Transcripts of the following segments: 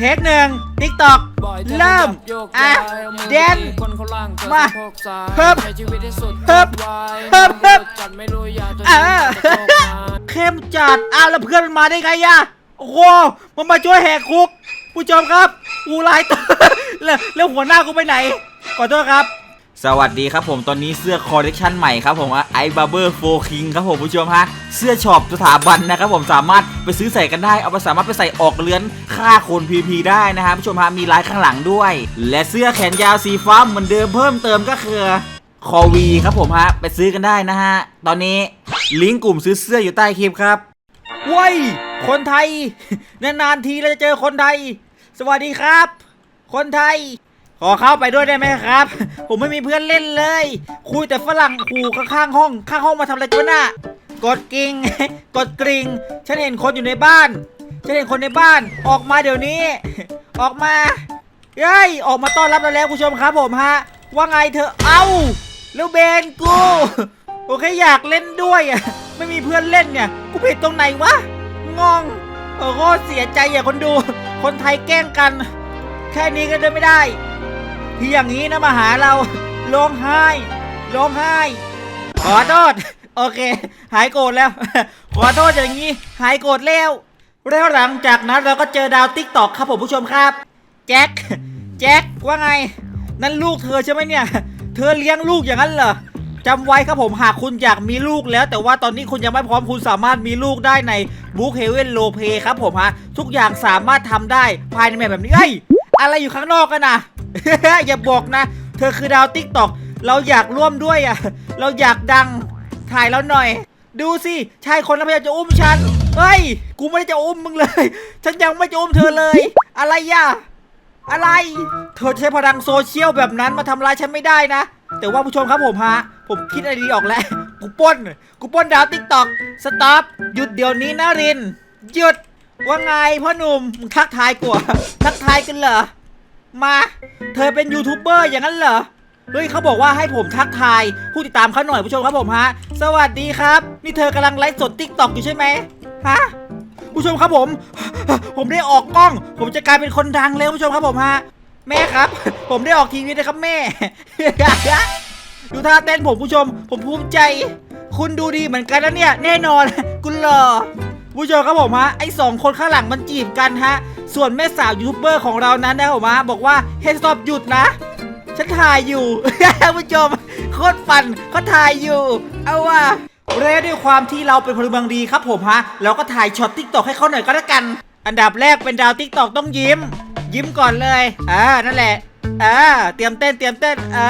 เทคหนึ่งติ๊กตอกเริ่มอะเดนมาเพิ่มเพิ่มเพิ่มเพิ่มอ่าเข้มจัดอ้าวแล้วเพื่อนมาได้ไงอะโอ้โหมันมาช่วยแหกคุกผู้ชมครับอูไลต์แล้วแล้วหัวหน้ากูไปไหนขอโทษครับ สวัสดีครับผมตอนนี้เสื้อคอลเลคชันใหม่ครับผมไอบาร์เบอร์โฟคิงครับผมผู้ชมฮะเสื้อช็อปสถาบันนะครับผมสามารถไปซื้อใส่กันได้เอาไปสามารถไปใส่ออกเรือนฆ่าคนพีพีได้นะฮะผู้ชมฮะมีลายข้างหลังด้วย และเสื้อแขนยาวสีฟ้าเหมือนเดิมเพิ่มเติมก็คือคอวีครับผมฮะไปซื้อกันได้นะฮะตอนนี้ลิงก์กลุ่มซื้อเสื้ออยู่ใต้คลิปครับว้ยคนไทยนานๆทีเราจะเจอคนไทย สวัสดีครับ คนไทย ขอเข้าไปด้วยได้ไหมครับ ผมไม่มีเพื่อนเล่นเลย คุยแต่ฝรั่งขู่ข้างๆห้อง ข้างห้องมาทำอะไรกันน่ะ กดกิ่งกดกริ่งฉันเห็นคนอยู่ในบ้าน ฉันเห็นคนในบ้าน ออกมาเดี๋ยวนี้ ออกมาเย้ยออกมาต้อนรับเราแล้วคุณผู้ชมครับผมฮะ ว่าไงเธอ เอ้าแล้วเบนกู โอเคอยากเล่นด้วยอะ ไม่มีเพื่อนเล่นเนี่ย กูผิดตรงไหนวะ งงโอ้โหเสียใจอย่าคนดู คนไทยแกล้งกัน แค่นี้ก็เดินไม่ได้ ที่อย่างนี้นะมาหาเราร้องไห้ร้องไห้ ขอโทษ โอเค หายโกรธแล้ว ขอโทษอย่างนี้ หายโกรธแล้ว แล้วหลังจากนั้นเราก็เจอดาวติ๊กตอกครับผมผู้ชมครับ แจ็ค แจ็คว่าไง นั่นลูกเธอใช่ไหมเนี่ย เธอเลี้ยงลูกอย่างนั้นเหรอจำไว้ครับผมหากคุณอยากมีลูกแล้ว แต่ว่าตอนนี้คุณยังไม่พร้อมคุณสามารถมีลูกได้ในบุ๊กเฮเว่นโลเพครับผมฮะ ทุกอย่างสามารถทำได้ภายในแบบแบบนี้เฮ้ยอะไรอยู่ข้างนอกกันนะ อย่าบอกนะ เธอคือดาวติ๊กตอกเราอยากร่วมด้วยอะ เราอยากดังถ่ายแล้วหน่อย ดูสิชายคนนั้นพยายามจะอุ้มฉันเฮ้ย กูไม่ได้จะอุ้มมึงเลย ฉันยังไม่จะอุ้มเธอเลย อะไรย่ะอะไร เธอใช้พลังโซเชียลแบบนั้นมาทำร้ายฉันไม่ได้นะ แต่ว่าผู้ชมครับผมฮะ ผมคิดอะไรดีออกแล้ว กูป้น กูป้นดาวติ๊กตอกสต็อปหยุดเดี๋ยวนี้นะริน หยุด ว่าไงพ่อหนุ่มมึงทักทายกูเหรอทักทายกันเหรอ มา เธอเป็นยูทูบเบอร์อย่างนั้นเหรอ เฮ้ยเขาบอกว่าให้ผมทักทายผู้ติดตามเขาหน่อยผู้ชมครับผมฮะ สวัสดีครับ นี่เธอกำลังไลฟ์สดติ๊กต็อกอยู่ใช่ไหมฮะผู้ชมครับผม ผมได้ออกกล้อง ผมจะกลายเป็นคนดังแล้วผู้ชมครับผมฮะ แม่ครับ ผมได้ออกทีวีนะครับแม่ ดูท่าเต้นผมผู้ชม ผมภูมิใจ คุณดูดีเหมือนกันนะเนี่ย แน่นอน คุณหล่อผู้ชมครับผมฮะ ไอสองคนข้างหลังมันจีบกันฮะ ส่วนแม่สาวยูทูบเบอร์ของเรานั้นนะครับผมฮะบอกว่าเฮสตอปหยุดนะ ฉันถ่ายอยู่ผู้ชมโคตรฟันเขาถ่ายอยู่ เอาว่าเรด้วยความที่เราเป็นพลเมืองดีครับผมฮะเราก็ถ่ายช็อตทิกตอกให้เขาหน่อยก็แล้วกัน อันดับแรกเป็นดาวทิกตอกต้องยิ้ม ยิ้มก่อนเลยอ่านั่นแหละอ่าเตรียมเต้นเตรียมเต้นอ่า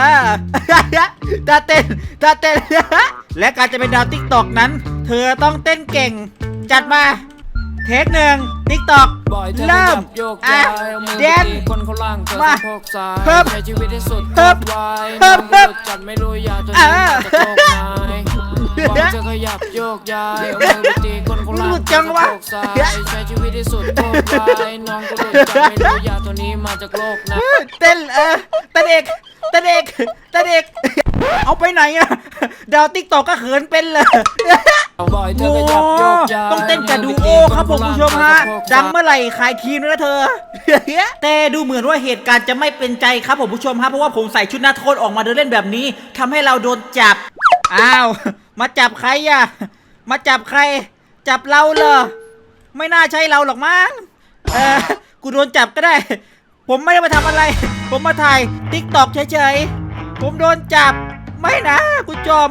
ท่าเต้นท่าเต้นและการจะเป็นดาวทิกตอกนั้น เธอต้องเต้นเก่ง จัดมา เทคหนึ่งทิกตอกเริ่มอะเดนมาเพิ่มใช้ชีวิตให้สุดเพิ่มไว้เพิ่มเพิ่มจัดไม่รู้อยากจะอ่าจะโชคนายบางจะขยับโยกย้ายเอามือไปตีคนข้างล่างหลุดจังวะสะโพกซ้ายใช้ชีวิตให้สุดโทษไว้น้องก็หลุดจัดไม่รู้อยากตัวนี้มาจากโลกนะเต้นเออเต้นเอกเต้นเอกเต้นเอกเอาไปไหนอะดาวติ๊กตอกก็เขินเป็นเลยเอาบ่อยเธโอ้อขยับโยกย้ายต้องเต้นกับดูโอครับผมผู้ชมฮะดังเมื่อไหร่ขายครีมนะเธอแต่ดูเหมือนว่าเหตุการณ์จะไม่เป็นใจครับผมผู้ชมฮะเพราะว่าผมใส่ชุดนักโทษออกมาเดินเล่นแบบนี้ทำให้เราโดนจับอ้าว มาจับใครอะมาจับใคร จับเราเหรอ ไม่น่าใช่เราหรอกมั้ง เออ กูโดนจับก็ได้ ผมไม่ได้มาทำอะไร ผมมาถ่ายติ๊กตอกเฉยๆ ผมโดนจับ ไม่นะกูจอม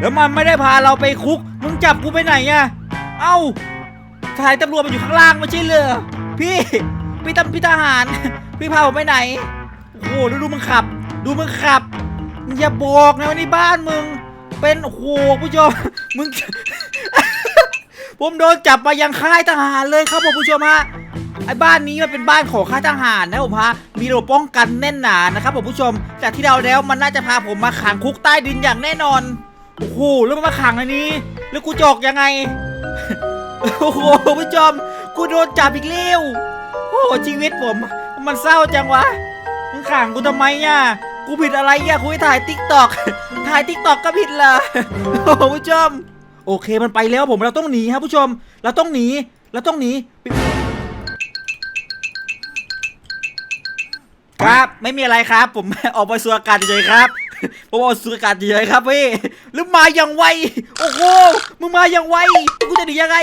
แล้วมันไม่ได้พาเราไปคุก มึงจับกูไปไหนอะเอ้าถ่ายตำรวจมันอยู่ข้างล่างไม่ใช่เหรอ พี่ พี่ตำพี่ทหาร พี่พาผมไปไหน โอ้โหดูดูมึงขับ ดูมึงขับ อย่าบอกนะว่านี่บ้านมึง เป็นโอ้โหผู้ชมมึง ผมโดนจับมายังค่ายทหารเลยครับผมผู้ชมฮะไอ้บ้านนี้มันเป็นบ้านของข้ายทหารนะผมฮะ มีระบบป้องกันแน่นหนานะครับผมผู้ชม จากที่เราแล้วมันน่าจะพาผมมาขังคุกใต้ดินอย่างแน่นอน โอ้โหแล้วมันมาขังอันนี้ แล้วกูจอกยังไง โอ้โหผู้ชม กูโดนจับอีกแล้วโอ้โหชีวิตผม มันเศร้าจังวะมึงขังกูทำไมอะกูผิดอะไรอะกูให้ถ่ายติ๊กต็อก ถ่ายติ๊กตอกก็ผิดเหรอโอ้ผู้ชม โอเคมันไปแล้วผมเราต้องหนีครับผู้ชม เราต้องหนีเราต้องหนีครับไม่มีอะไรครับ ผมออกไปสูดอากาศเฉยๆครับผมออกสูดอากาศเฉยๆครับพี่แล้วมาอย่างไวโอ้โหมึงมาอย่างไวกูจะหนียังไง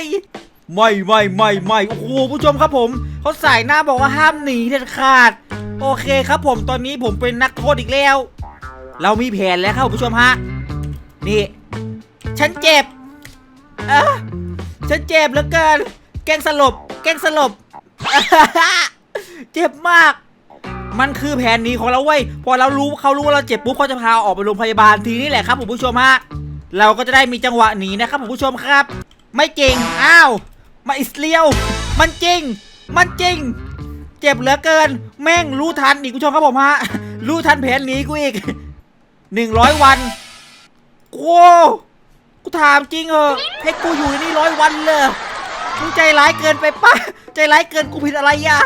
ไม่ไม่ไม่ไม่โอ้โหผู้ชมครับผมเขาใส่หน้าบอกว่าห้ามหนีเด็ดขาด โอเคครับผมตอนนี้ผมเป็นนักโทษอีกแล้ว เรามีแผนแล้วครับผู้ชมฮะ นี่ ฉันเจ็บเอะฉันเจ็บเหลือเกิน แกงสลบ แกงสลบ เจ็บมาก มันคือแผนหนี้ของเราเว้ย พอเรารู้เขารู้ว่าเราเจ็บปุ๊บเขาจะพาออกไปโรงพยาบาลทีนี่แหละครับผมผู้ชมฮะ เราก็จะได้มีจังหวะหนีนะครับผมผู้ชมครับ ไม่จริง อ้าว มาอิสเลียว มันจริง มันจริง เจ็บเหลือเกิน แม่งรู้ทันอีกผู้ชมครับผมฮะ รู้ทันแผนหนีกูอีก หนึ่งร้อยวันโอ้กูถามจริงเหอะให้กูอยู่ในนี่ร้อยวันเลยมึงใจร้ายเกินไปปะใจร้ายเกินกูผิดอะไรอะ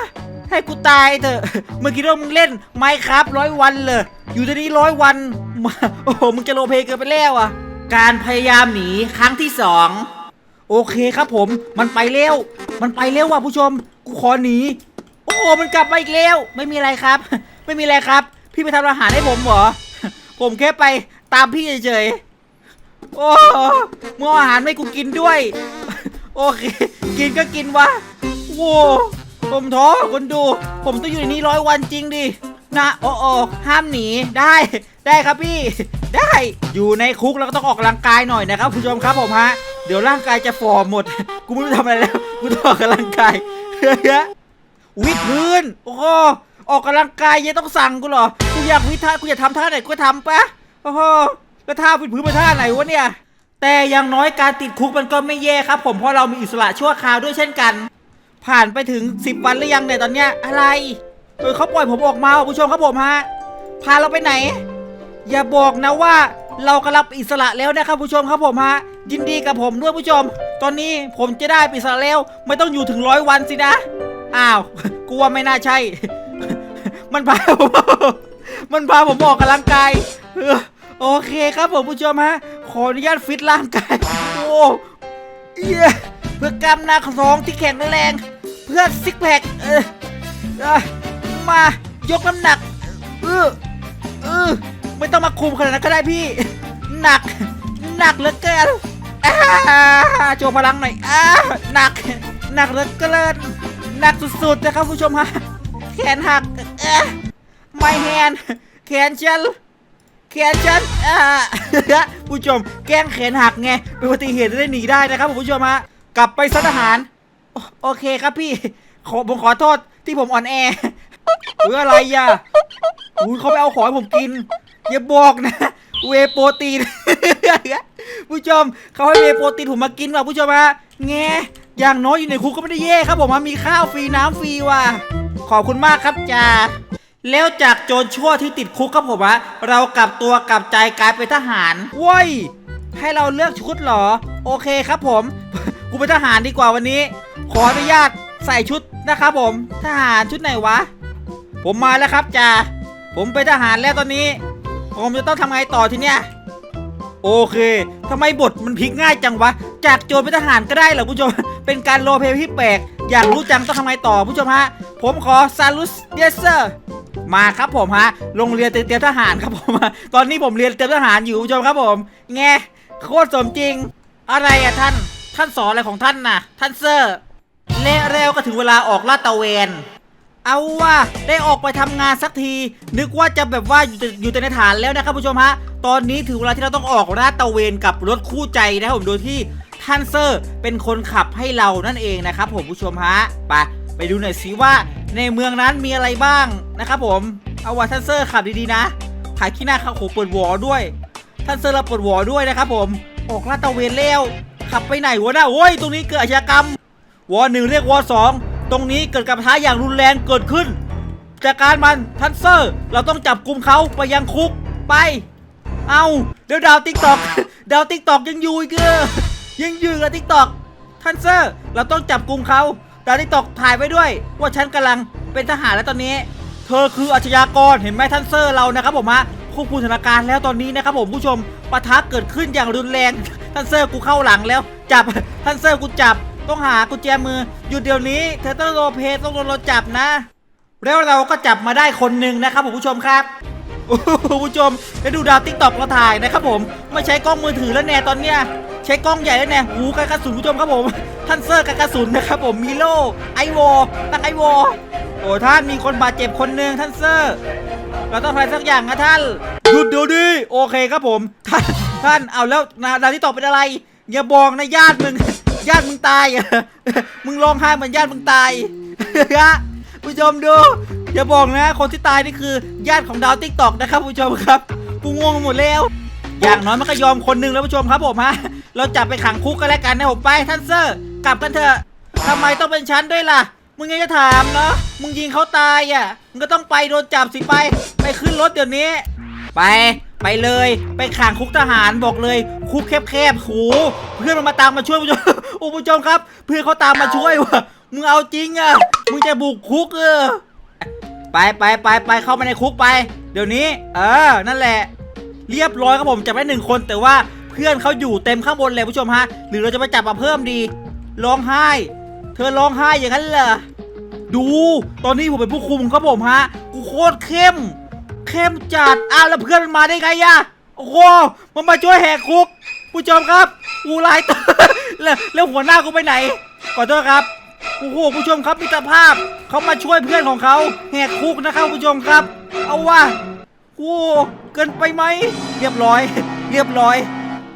ให้กูตายเถอะเมื่อกี้เรามึงเล่นไมครับร้อยวันเลยอยู่ในนี้ร้อยวันมาโอ้โหมึงจะโลเพเกินไปแล้วอะ การพยายามหนีครั้งที่สองโอเคครับผม มันไปเร็วมันไปเร็วว่ะผู้ชม กูขอหนี โอ้โหมันกลับมาอีกแล้ว ไม่มีอะไรครับ ไม่มีอะไรครับ พี่ไปทำอาหารให้ผมเหรอ ผมแค่ไปตามพี่เฉยๆ โอ้มึงเออาหารไม่กูกินด้วย โอเค กินก็กินวะโว้ผมท้อคนดู ผมต้องอยู่ในนี้ร้อยวันจริงดิ นะโอ้โอห้ามหนีได้ ได้ครับพี่ ได้อยู่ในคุกแล้วก็ต้องออกกำลังกายหน่อยนะครับผู้ชมครับผมฮะ เดี๋ยวร่างกายจะฟอร์มหมด กูไม่รู้ทำอะไรแล้ว กูต้องออกกำลังกายวิดพื้น โอ้ ออกกำลังกายยังต้องสั่งกูเหรอ กูอยากวิท่ากูอยากทำท่าไหนกูก็ทำปะโอ้โหแล้วท่าวิดพื้นเป็นท่าไหนวะเนี่ย แต่อย่างน้อยการติดคุกมันก็ไม่แย่ครับ ผมเพราะเรามีอิสระชั่วคราวด้วยเช่นกัน ผ่านไปถึง 10 วันหรือยังเนี่ยตอนเนี้ยอะไรเออเขาปล่อยผมออกมาผู้ชมครับผมฮะพาเราไปไหน อย่าบอกนะว่าเรากำลังอิสระแล้วนะครับผู้ชมครับผมฮะยินดีกับผมด้วยผู้ชม ตอนนี้ผมจะได้อิสระแล้วไม่ต้องอยู่ถึงร้อยวันสินะอ้าวกูว่าไม่น่าใช่ มันพาผมมันพาผมออกกำลังกายโอเคครับผมผู้ชมฮะ ขออนุญาตฟิตร่างกาย โอ้เอี้ยเพื่อกล้ามหน้าท้องที่แข็งแรง เพื่อซิกแพคเออมายกน้ำหนักเออเออไม่ต้องมาคุมขนาดนั้นก็ได้พี่ หนัก หนักเหลือเกินโชว์พลังหน่อยอหนัก หนักเหลือเกินหนักสุดๆนะครับผู้ชมฮะ แขนหัก ไม่แฮนแขนฉันแขนฉันอ่าผู้ชมแกล้งแขนหักไงเป็นอุบัติเหตุจะได้หนีได้นะครับผมผู้ชมฮะกลับไปซัดอาหาร โอเคครับพี่ขอผมขอโทษที่ผมอ่อนแอหรืออะไรอะอุ้ยเขาไปเอาของให้ผมกิน อย่าบอกนะ เวยโปรตีนผู้ชมเขาให้เวโปรตีนผมมากินว่ะผู้ชมฮะแงอย่างน้อยอยู่ในคุกก็ไม่ได้แย่ครับผมมามีข้าวฟรีน้ำฟรีว่ะ ขอบคุณมากครับจ่าแล้วจากโจรชั่วที่ติดคุกครับผมฮะเรากลับตัวกลับใจกลายเป็นทหารว้ยให้เราเลือกชุดเหรอ โอเคครับผม กูเป็นทหารดีกว่าวันนี้ ขออนุญาตใส่ชุดนะครับผม ทหารชุดไหนวะ ผมมาแล้วครับจ่าผมเป็นทหารแล้วตอนนี้ ผมจะต้องทำไงต่อทีเนี้ยโอเคทำไมบทมันพลิกง่ายจังวะ จากโจรเป็นทหารก็ได้เหรอผู้ชม เป็นการโรเพลที่แปลก อยากรู้จังต้องทำไงต่อผู้ชมฮะ ผมขอซาลุสเยสเซอร์มาครับผมฮะ โรงเรียนเตรียมทหารครับผม ตอนนี้ผมเรียนเตรียมทหารอยู่ผู้ชมครับผม แงโคตรสมจริง อะไรอะท่าน ท่านสอนอะไรของท่านน่ะ ท่านเซอร์เละเร็วก็ถึงเวลาออกลาดตระเวน เอาว่าได้ออกไปทำงานสักที นึกว่าจะแบบว่าอยู่แต่อยู่แต่ในฐานแล้วนะครับผู้ชมฮะ ตอนนี้ถึงเวลาที่เราต้องออกราดตระเวนกับรถคู่ใจนะครับผม โดยที่ท่านเซอร์เป็นคนขับให้เรานั่นเองนะครับผมผู้ชมฮะ ไป ไปดูหน่อยสิว่าในเมืองนั้นมีอะไรบ้างนะครับผม เอาว่าท่านเซอร์ขับดีๆนะถ่ายขี้หน้าเขาโขเปิดวอด้วย ท่านเซอร์เราเปิดวอด้วยนะครับผม ออกลาดตระเวนแล้วขับไปไหนวะนะโอ้ยตรงนี้เกิดอาชญากรรม วอหนึ่งเรียกวอสองตรงนี้เกิดการปะทะอย่างรุนแรงเกิดขึ้น จากการมันทันเซอร์ เราต้องจับกลุ่มเขาไปยังคุกไป เอาเดี๋ยวดาวติ๊กตอกดาวติ๊กตอกยังอยู่อีกเกอยังอยู่กับติ๊กตอกทันเซอร์ เราต้องจับกลุ่มเขา ดาวติ๊กตอกถ่ายไว้ด้วย ว่าฉันกำลังเป็นทหารแล้วตอนนี้ เธอคืออาชญากรเห็นไหมทันเซอร์เรานะครับผมฮะควบคุมสถานการณ์แล้วตอนนี้นะครับผมผู้ชมปะทะเกิดขึ้นอย่างรุนแรงทันเซอร์กูเข้าหลังแล้ว จับทันเซอร์กูจับต้องหากุญแจมือหยุดเดี๋ยวนี้ เธอต้องโดนเพจต้องโดนเราจับนะ แล้วเราก็จับมาได้คนหนึ่งนะครับผมผู้ชมครับโอ้โหผู้ชมได้ดูดาวติ๊กต็อกเราถ่ายนะครับผมไม่ใช้กล้องมือถือแล้วแน่ตอนเนี้ย ใช้กล้องใหญ่แล้วแน่หูกันกระสุนผู้ชมครับผมท่านเซอร์กันกระสุนนะครับผมมีโลไอวอตั้งไอวอโอ้ท่านมีคนบาดเจ็บคนหนึ่งท่านเซอร์เราต้องทำสักอย่างนะท่านหยุดเดี๋ยวดิโอเคครับผมท่านท่านเอาแล้วนาดาวที่ตกเป็นอะไรอย่าบอกนะญาติมึงญาติมึงตายมึงร้องไห้เหมือนญาติมึงตายฮะผู้ชมดูอย่าบอกนะ คนที่ตายนี่คือญาติของดาวติ๊กตอกนะครับผู้ชมครับกูงงหมดแล้ว อย่างน้อยมันก็ยอมคนหนึ่งแล้วผู้ชมครับผมฮะ เราจับไปขังคุกกันแล้วกันนะผมไปท่านเซอร์กลับกันเถอะทำไมต้องเป็นฉันด้วยล่ะ มึงยังจะถามเนาะมึงยิงเขาตายอะมึงก็ต้องไปโดนจับสิไป ไปขึ้นรถเดี๋ยวนี้ ไปไปเลยไปขังคุกทหารบอกเลย คุกแคบๆโหเพื่อนมันมาตามมาช่วยผู้ชมโอ้ผู้ชมครับ เพื่อนเขาตามมาช่วยว่ะมึงเอาจริงอะมึงจะบุกคุกเออไปไปไปไปเข้ามาในคุกไป เดี๋ยวนี้ เออ นั่นแหละ เรียบร้อยครับผมจับได้หนึ่งคนแต่ว่า พื่อนเขาอยู่เต็มข้างบนเลยผู้ชมฮะ หรือเราจะไปจับมาเพิ่มดีร้องไห้ เธอร้องไห้อย่างนั้นเหรอดู ตอนนี้ผมเป็นผู้คุมครับผมฮะ กูโคตรเข้ม เข้มจัดอ้าวแล้วเพื่อนมันมาได้ไงอะโอ้โหมันมาช่วยแหกคุก ผู้ชมครับกูลายตัวแล้วแล้วหัวหน้ากูไปไหนขอโทษครับโอ้โหผู้ชมครับมิตรภาพเขามาช่วยเพื่อนของเขาแหกคุกนะครับผู้ชมครับ เอาว่าโอ้เกินไปไหมเรียบร้อย เรียบร้อย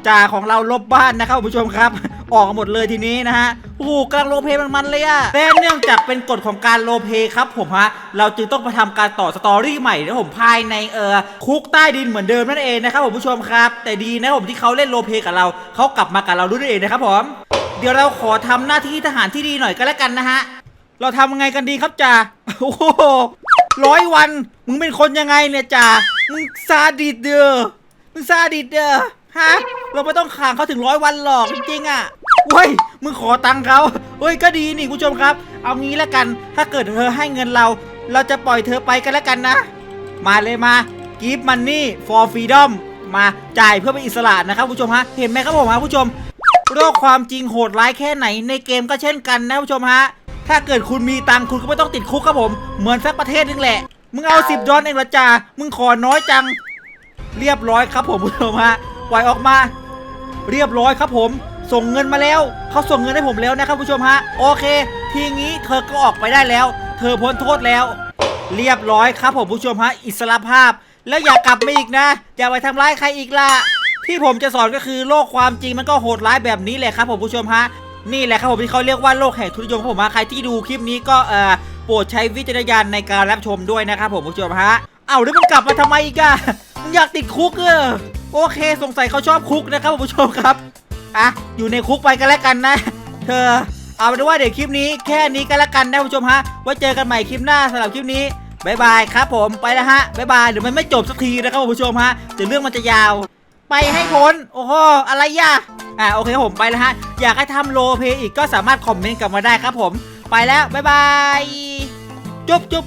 จ่าของเราลบบ้านนะครับผู้ชมครับ ออกหมดเลยทีนี้นะฮะโอ้โหกำลังโลเพลย์มันเลยอะแต่เนื่องจากเป็นกฎของการโลเพครับผมฮะเราจึงต้องไปทำการต่อสตอรี่ใหม่นะผมภายในเออคุกใต้ดินเหมือนเดิมนั่นเองนะครับผมผู้ชมครับ แต่ดีนะผมที่เขาเล่นโลเพกับเราเขากลับมากับเราด้วยเองนะครับผมเดี๋ยวเราขอทำหน้าที่ทหารที่ดีหน่อยก็แล้วกันนะฮะเราทำยังไงกันดีครับจ่าโอ้โหร้อยวัน มึงเป็นคนยังไงเนี่ยจ่ามึงซาดิสเดอมึงซาดิสเดอ ฮะ เราไม่ต้องขังเขาถึงร้อยวันหรอกจริงๆอะเว้ย มึงขอตังค์เขาเฮ้ย ก็ดีนี่คุณผู้ชมครับ เอางี้แล้วกัน ถ้าเกิดเธอให้เงินเรา เราจะปล่อยเธอไปกันแล้วกันนะ มาเลยมา give money for freedom มาจ่ายเพื่อเป็นอิสระนะครับคุณผู้ชมฮะ เห็นไหมครับผมฮะคุณผู้ชมโรคความจริงโหดร้ายแค่ไหนในเกมก็เช่นกันนะผู้ชมฮะ ถ้าเกิดคุณมีตังค์คุณก็ไม่ต้องติดคุกครับผม เหมือนสักประเทศนึงแหละ มึงเอาสิบดอลเองเหรอจ่ามึงขอน้อยจัง เรียบร้อยครับผมผู้ชมฮะ ปล่อยออกมา เรียบร้อยครับผมส่งเงินมาแล้ว เขาส่งเงินให้ผมแล้วนะครับผู้ชมฮะ โอเค ทีงี้เธอก็ออกไปได้แล้ว เธอพ้นโทษแล้ว เรียบร้อยครับผมผู้ชมฮะ อิสรภาพ แล้วอย่ากลับมาอีกนะ อย่าไปทำร้ายใครอีกล่ะ ที่ผมจะสอนก็คือโลกความจริงมันก็โหดร้ายแบบนี้แหละครับผมผู้ชมฮะ นี่แหละครับผมที่เขาเรียกว่าโลกแห่งทุนิยมครับผมฮะ ใครที่ดูคลิปนี้ก็เอ่อโปรดใช้วิจารณญาณในการรับชมด้วยนะครับผมผู้ชมฮะ เอ้าแล้วมันกลับมาทำไมอีกอะ อยากติดคุกเออโอเค สงสัยเขาชอบคุกนะครับผมผู้ชมครับอะอยู่ในคุกไปกันแล้วกันนะ เธอ เอาเป็นว่าเดี๋ยวคลิปนี้แค่นี้กันแล้วกันนะผู้ชมฮะไว้เจอกันใหม่คลิปหน้าสำหรับคลิปนี้บายบายครับผมไปแล้วฮะบายบายเดี๋ยวมันไม่จบสักทีนะครับคุณผู้ชมฮะเดี๋ยวเรื่องมันจะยาว ไปให้พ้นโอ้โหอะไรยะอ่าโอเคผมไปแล้วฮะอยากให้ทำโลเพอีกก็สามารถคอมเมนต์กลับมาได้ครับผม ไปแล้วบายบายจุ๊บจุ๊บ